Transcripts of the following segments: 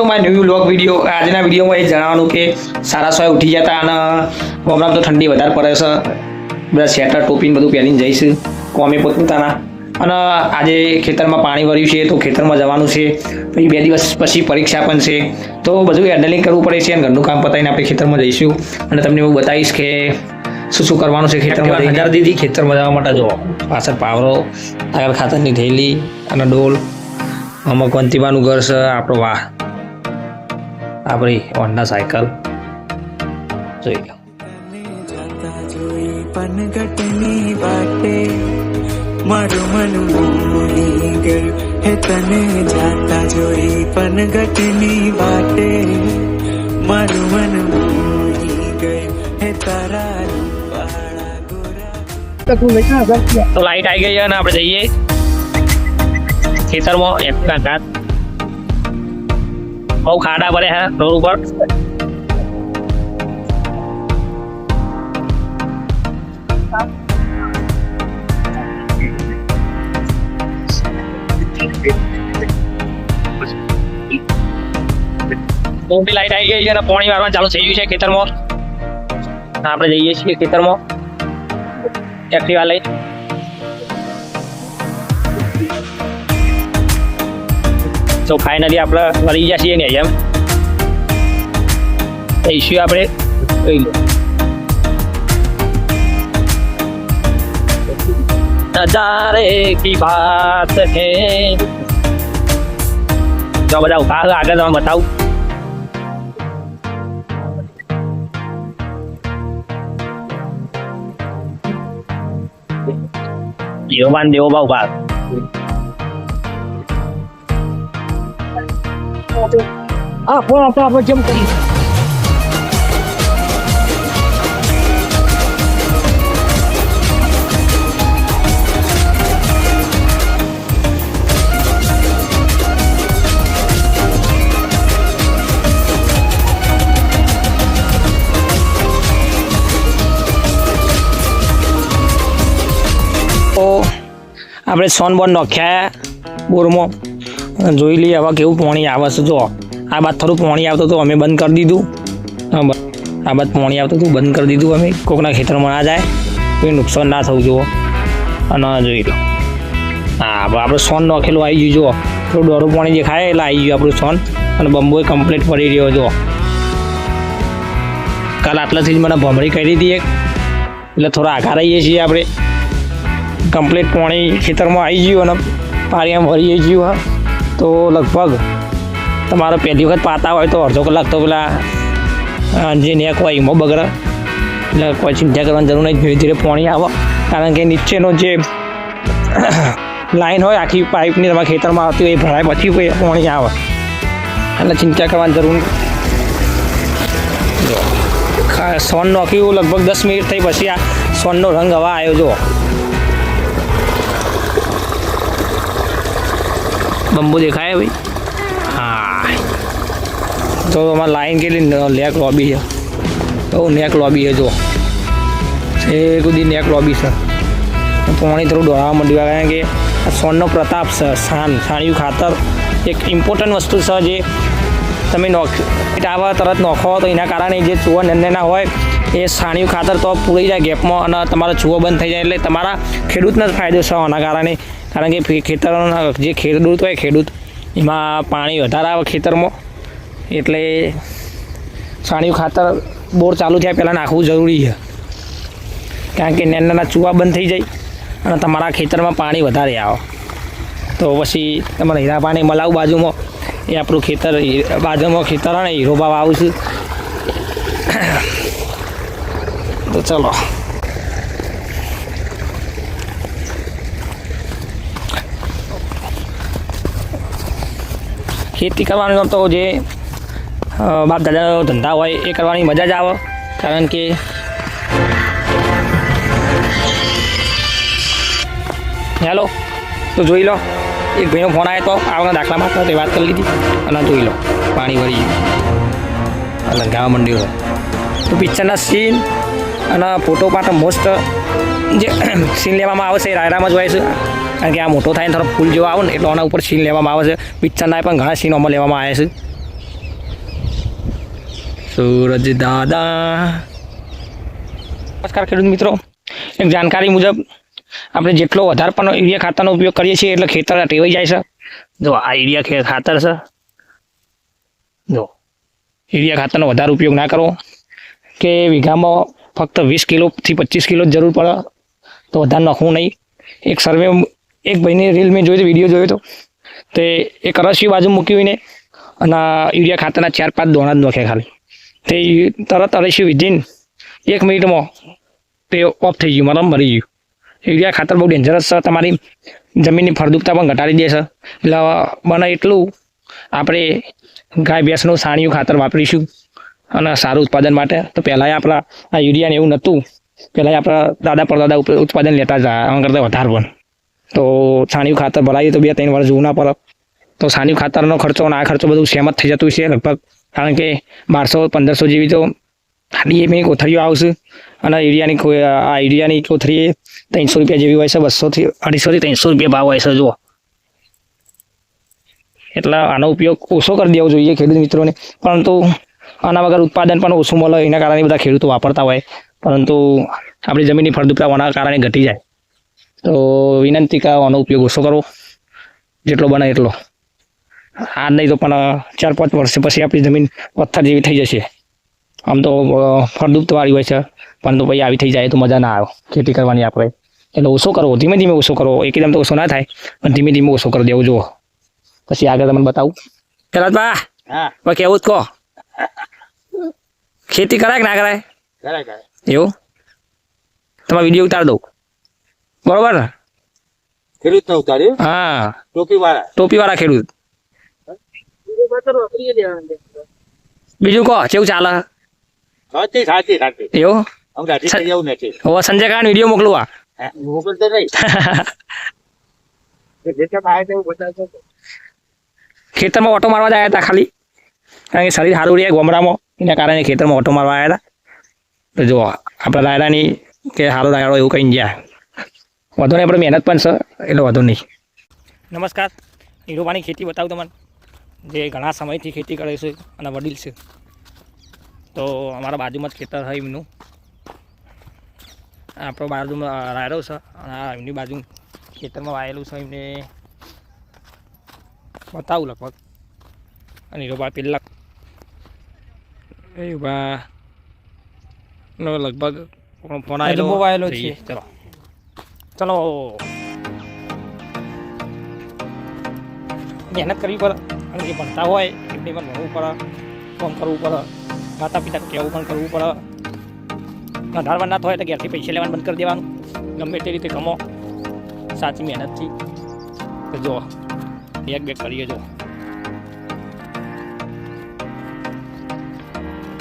To my new vlog video આજના વિડીયોમાં એ જણાવવાનું કે સારા સોય ઉઠી જતા અને હમણાં તો ઠંડી વધારે પડે છે. બધા સ્વેટર ટોપી ને બધું પહેરીને જઈશ. કોમે પોતપોતાના. અને આજે ખેતરમાં પાણી ભર્યું છે તો ખેતરમાં જવાનું છે. પછી બે દિવસ પછી પરીક્ષા પણ છે. તો બધું હેન્ડલિંગ કરવું પડે છે અને ઘરનું કામ પતાવીને આપણે ખેતરમાં જઈશું. અને તમને હું બતાવીશ કે શું શું કરવાનું છે ખેતરમાં હજાર દીધી ખેતરમાં જવા માટે જો પાછળ પાવરો આગળ ખાતરની થેલી અને ડોલ. અમુક વંતિમાનું ઘર છે આપણો વાહ. આપણી હોન્ડા સાયકલ. જોઈ લો. મારું મન મોહી ગયું હે તને જાતા જોઈ પનગટની વાટે મારું મન મોહી ગયું હે તારા તો લાઈટ આવી ગઈ અને આપણે જઈએ ખેતરમાં. એક કાંકાત બહુ ખાડા પડે હે રોડ ઉપર મોટી લાઈટ આવી ગઈ છે, અને પાણી વારવાનું ચાલુ થઈ ગયું છે ખેતરમાં. આપણે જઈએ છીએ ખેતરમાં. એક્ટિવા લઈ. તો ફાઇનલી આપણે મળી જશે ને એમ. ઇસ્યુ આપણે જોઈ લો. નજારે કી વાત હે જો બધા ઊભા આગળ તમે બતાવું. દેવબાન ભાવ ઊભા આ ફોન આપણે આપણે કેમ કરી આપણે સોન બોન નખ્યા બોરમાં. જોઈ લઈએ હવે કેવું પાણી આવે છે, જો. આ બાદ થોડું પાણી આવતું હતું, અમે બંધ કરી દીધું. હા આ બાદ પાણી આવતું હતું, બંધ કરી દીધું અમે. કોકના ખેતરમાં ના જાય કોઈ નુકસાન ના થવું જુઓ. અને જોઈ લો. હા આપણે સોન નોખેલું આવી ગયું, જુઓ. થોડું ડોરું પાણી દેખાય એટલે આવી ગયું આપણું સોન. અને બંબોએ કમ્પ્લીટ પડી રહ્યો, જુઓ. કાલ આટલાથી જ મને ભમરી કરી હતી એક. એટલે થોડા આઘા રહીએ છીએ આપણે. કમ્પ્લીટ પાણી ખેતરમાં આવી ગયું અને પાણીમાં ભરીએ ગયું, હા. તો લગભગ તમારે પહેલી વખત પાતા હોય તો અડધો કલાક તો પેલા જે નેક હોય બગડે. એટલે કોઈ ચિંતા કરવાની જરૂર નહીં, ધીરે ધીરે પાણી આવે. કારણ કે નીચેનો જે લાઈન હોય, આખી પાઇપની તમારા ખેતરમાં આવતી હોય, એ ભરાય પછી કોઈ પાણી આવે. એટલે ચિંતા કરવાની જરૂર નહીં. સોન નાખ્યું લગભગ દસ મિનિટ થઈ પછી આ સોનનો રંગ હવા આવ્યો જો બંબુ દેખાય ભાઈ? હા. તો અમારે લાઈન કેટલી લેક નેક લોબી છે. બહુ નેક લોબી છે જો. એ કુદી નેક લોબી છે. પાણી થોડું દોડાવવા માંડ્યું કારણ કે આ સોનનો પ્રતાપ છે સાન સાણિયું ખાતર એક ઇમ્પોર્ટન્ટ વસ્તુ છે જે તમે નોખ આવા તરત નોખો તો એના કારણે જે ચુવા નાના હોય એ સાણિયું ખાતર તો પૂરી જાય ગેપમાં અને તમારો ચૂવો બંધ થઈ જાય એટલે તમારા ખેડૂતને જ ફાયદો છે આના કારણે. કારણ કે ખેતરોના જે ખેડૂત હોય ખેડૂત, એમાં પાણી વધારે આવે ખેતરમાં. એટલે સાણિયું ખાતર બોર ચાલુ થયા પહેલાં નાખવું જરૂરી છે. કારણ કે નાના નાના ચૂવા બંધ થઈ જાય અને તમારા ખેતરમાં પાણી વધારે આવે. તો પછી તમારે હીરા પાણી મલાવું બાજુમાં. એ આપણું ખેતર, બાજુમાં ખેતર ને હીરોબા વાવું છું. તો ચલો. ખેતી કરવાનો તો જે બાપ દાદાનો ધંધા હોય એ કરવાની મજા જ આવે. કારણ કે હેલો, તો જોઈ લો. એક ભાઈનો ફોન આવ્યો તો આવવાના દાખલામાં માટે તે વાત કરી લીધી. અને જોઈ લો, પાણી ભરી ગયું લંગાવા મંડ્યું. તો પિક્ચરના સીન અને ફોટો પાટ મોસ્ટ જે સીન લેવામાં આવે છે એ રાયરામાં જ હોય છે. કારણ કે આ મોટો થાય થોડો ફૂલ જેવો આવે ને એટલે આના ઉપર સીન લેવામાં આવે છે. પિક્ચરના પણ ઘણા સીનોમાં લેવામાં આવે છે. સૂરજ દાદા. નમસ્કાર ખેડૂત મિત્રો. એક જાણકારી મુજબ આપણે જેટલો વધારે પણ યુરિયા ખાતરનો ઉપયોગ કરીએ છીએ એટલે ખેતર ટેવાઈ જાય છે. જો આ યુરિયા ખાતર છે. જો, યુરિયા ખાતરનો વધારે ઉપયોગ ના કરો. કે વીઘામાં ફક્ત વીસ કિલોથી પચીસ કિલો જ જરૂર પડે. તો વધારે નાખવું નહીં. એક સર્વે એક ભાઈની રીલ મેં જોઈ વીડિયો જોયો હતો. તે એક રસી બાજુ મૂકી હોઈને અને યુરિયા ખાતરના ચાર પાંચ દોણા જ નાખ્યા ખાલી. તે તરત અરેસી વિધિન એક મિનિટમાં તે ઓફ થઈ ગયું, મરમ મરી ગયું. યુરિયા ખાતર બહુ ડેન્જરસ છે. તમારી જમીનની ફળદ્રુપતા પણ ઘટાડી દે છે. એટલે બને એટલું. આપણે ગાય ભેંસનું સાણિયું ખાતર વાપરીશું. અને સારું ઉત્પાદન માટે. તો પહેલાંય આપણા આ યુરિયાને એવું નહોતું. પહેલાં આપણા દાદા પરદાદા ઉત્પાદન લેતા જ આના કરતાં વધારે પણ. તો છાણિયું ખાતર ભરાયું તો બે ત્રણ વર્ષ જૂના પર તો છાણિયું ખાતરનો ખર્ચો અને આ ખર્ચો બધું સેમ જ થઈ જતું છે લગભગ. કારણ કે બારસો, પંદરસો જેવી તો ડીએપીની કોથળીઓ આવશે. અને યુરિયાની આ યુરિયાની કોથળી ત્રણસો રૂપિયા જેવી હોય છે બસોથી અઢીસોથી ત્રણસો રૂપિયા ભાવ હોય છે, જુઓ. એટલે આનો ઉપયોગ ઓછો કરી દેવો જોઈએ ખેડૂત મિત્રોને. પરંતુ આના વગર ઉત્પાદન પણ ઓછું મળે એના કારણે બધા ખેડૂતો વાપરતા હોય. પરંતુ આપણી જમીનની ફળદ્રુપતા આના કારણે ઘટી જાય. તો વિનંતી કે આનો ઉપયોગ ઓછો કરો જેટલો બને એટલો. આ નહીં તો પણ ચાર પાંચ વર્ષ પછી આપણી જમીન પથ્થર જેવી થઈ જશે. આમ તો ફળદ્રુપતાવાળી હોય છે. પરંતુ પછી આવી થઈ જાય તો મજા ના આવે. ખેતી કરવાની આપણે. એટલે ઓછો કરવો. ધીમે ધીમે ઓછો કરો એકદમ તો ઓછો ના થાય પણ ધીમે ધીમે ઓછો કરી દેવો જુઓ. પછી આગળ તમને બતાવું. ચલો બા હા કેવું જ કહો. ખેતી કરાય કે ના કરાય? કરાય કરાય. એવું? તમારો વીડિયો ઉતાર દઉં. બરોબર? ને ખેડૂત ને ઉતાર્યું? હા. ટોપી વાળા ટોપીવાળા ખેડૂત. બીજું કહો કેવું ચાલે? સાચી સાચી સાચી. એવું? જવું નથી. હવે સંજય કાન વીડિયો મોકલું આ. મોકલતો નહીં. ખેતરમાં ઓટો મારવા જ આવ્યા હતા ખાલી. કારણ કે શરીર સારું રહે ગોમડામાં એના કારણે ખેતરમાં ઓટો મારવા આવ્યા તો જો, આપણા રાયડાની કે સારો રાયડો એવું કહીને ગયા. વધુ નહીં, આપણે મહેનત પણ છે, એટલે વધુ નહીં. નમસ્કાર. હીરોબાની ખેતી બતાવું તમને જે ઘણા સમયથી ખેતી કરે છે અને વડીલ છે. તો અમારા બાજુમાં જ ખેતર છે એમનું. આપણો બાજુમાં રાયડો છે અને એમની બાજુ ખેતરમાં વાયેલું છે એમને બતાવું લગભગ. અને હીરોબા પેલા એ બા નો લગભગ ફોન આવેલો અજમો છે. ચલો. ચલો. મહેનત કરવી પડે. અને જે ભણતા હોય એમને પણ ભણવું પડે કામ કરવું પડે માતા પિતા કહેવું પણ કરવું પડે. અઢાર ના થાય તો ઘેરથી પૈસા લેવાનું બંધ કરી દેવાનું. ગમે તે રીતે કમો. સાચી મહેનતથી. જો બેગ બેગ કરીએ જો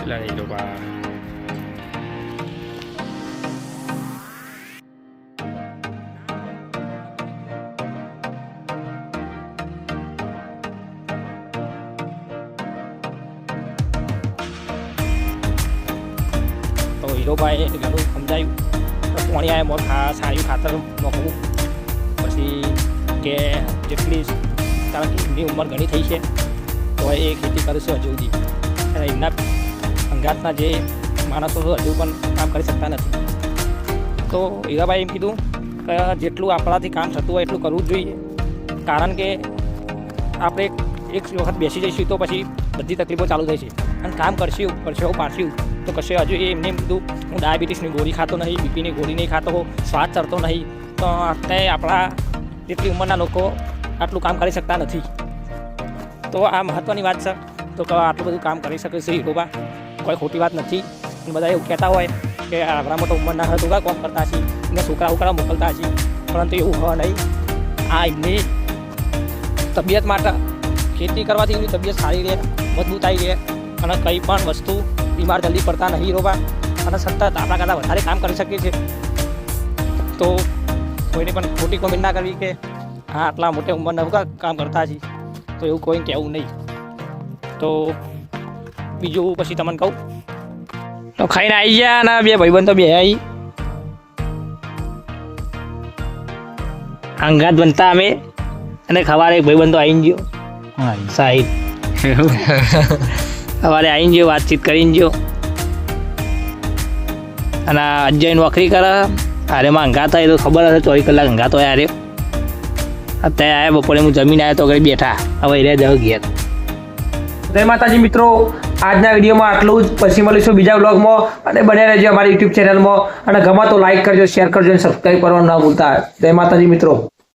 લઈ લો બા તો હીરોભાઈ ઘણું સમજાયું તો પાણી આવે મોર ખા સારું ખાતર નાખવું પછી કે જેટલી કારણ કે એમની ઉંમર ઘણી થઈ છે તો એ ખેતી કરશે હજુ સુધી અને એમના અંગાતના જે માણસો હજુ પણ કામ કરી શકતા નથી. તો હીરાભાઈ એમ કીધું કે જેટલું આપણાથી કામ થતું હોય એટલું કરવું જ જોઈએ. કારણ કે આપણે એક વખત બેસી જઈશું તો પછી બધી તકલીફો ચાલુ થઈ છે અને કામ કરશું કરશું પાડશું તો કશે હજુ એમને એમ કીધું, હું ડાયાબિટીસની ગોળી ખાતો નહીં, બીપીની ગોળી નહીં ખાતો, શ્વાસ ચડતો નહીં. તો અત્યારે આપણા જેટલી ઉંમરના લોકો આટલું કામ કરી શકતા નથી. તો આ મહત્ત્વની વાત છે. તો આટલું બધું કામ કરી શકે છે હીરોબા. કોઈ ખોટી વાત નથી. બધા એવું કહેતા હોય કે આપણા મોટો ઉંમરના હોય તો કોમ કરતા હશે? એને છોકરા ઉકરા મોકલતા છીએ પરંતુ એવું હોય નહીં. આ એમની તબિયત માટે ખેતી કરવાથી એમની તબિયત સારી રહે મજબૂતાઈ રહે અને કંઈ પણ વસ્તુ બીમાર જલ્દી પડતા નહીં રોવા. અને સતત આપણા કરતાં વધારે કામ કરી શકીએ છીએ. તો કોઈને પણ ખોટી કોમેન્ટ ના કરવી કે હા આટલા મોટી ઉંમરના કામ કરતા છીએ તો એવું કોઈ કહેવું નહીં. તો બીજું પછી તમને કહું. તો ખાઈને આવી ગયા અને બે ભાઈબંધ તો બે આવી અંગાત બનતા અમે અને ખવારે એક ભાઈબંધ તો આવી ગયો. સાહિદ સવારે આવીને ગયો વાતચીત કરીને ગયો. અને અજય નોકરી કરે. અરે માં હંગાતા એ તો ખબર હશે ચોવીસ કલાક અંગાતો અરે અત્યારે આવ્યા બપોરે હું જમીન આવ્યો તો ઘરે બેઠા. હવે એ રહ્યા જાવ ઘેર. જય માતાજી મિત્રો. આજના વિડીયોમાં આટલું જ. પછી મળીશું બીજા બ્લોગમાં અને બન્યા રહેજો અમારી યુટ્યુબ ચેનલમાં. અને ગમે તો લાઇક કરજો શેર કરજો અને સબસ્ક્રાઈબ કરવાનું ના ભૂલતા. જય માતાજી મિત્રો.